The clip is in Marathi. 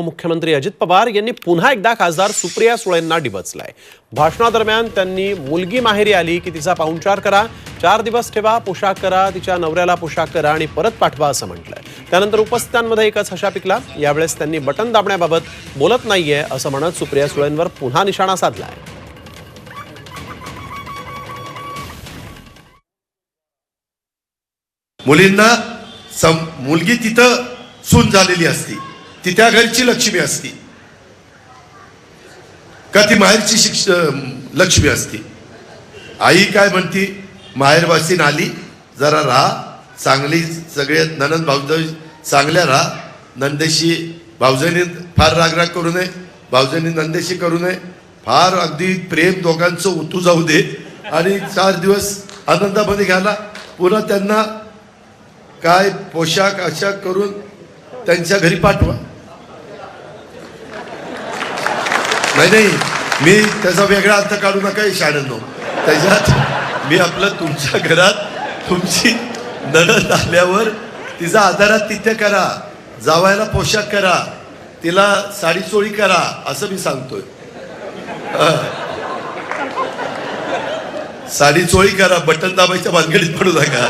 उपमुख्यमंत्री अजित पवार यांनी पुन्हा एकदा खासदार सुप्रिया सुळेंना डिवचलाय भाषणादरम्यान त्यांनी मुलगी माहेरी आली की तिचा पाहुणचार करा चार दिवस ठेवा पोशाख करा तिच्या नवऱ्याला पोशाख करा आणि परत पाठवा असं म्हटलंय. त्यानंतर उपस्थितांमध्ये एकच हशा पिकला यावेळेस त्यांनी बटन दाबण्याबाबत बोलत नाहीये असं म्हणत सुप्रिया सुळेंवर पुन्हा निशाणा साधलाय. मुलींना सम मुलगी तिथं सून झालेली असती. ती त्या घरची लक्ष्मी असती. का ती माहेरची शिक्ष लक्ष्मी असती. आई काय म्हणती माहेरवासीन आली जरा राहा चांगली सगळे ननंद भाऊज चांगल्या राहा. नंदेशी भाऊजाईने फार रागराग करू नये भाऊजाईने नंदेशी करू नये. फार अगदी प्रेम दोघांचं उतू जाऊ दे आणि चार दिवस आनंदामध्ये घ्यायला. पुन्हा त्यांना काय पोशाख अशा करून त्यांच्या घरी पाठवा. नाही नाही. मी त्याचा वेगळा अर्थ काढू नका शाळेनो त्याच्यात मी आपलं तुमच्या घरात तुमची नणद आल्यावर तिचा आधारात तिथे करा. जावायला पोशाख करा. तिला साडी चोळी करा असं मी सांगतोय. साडी चोळी करा बटन दाबायच्या भानगडीत पडू नका.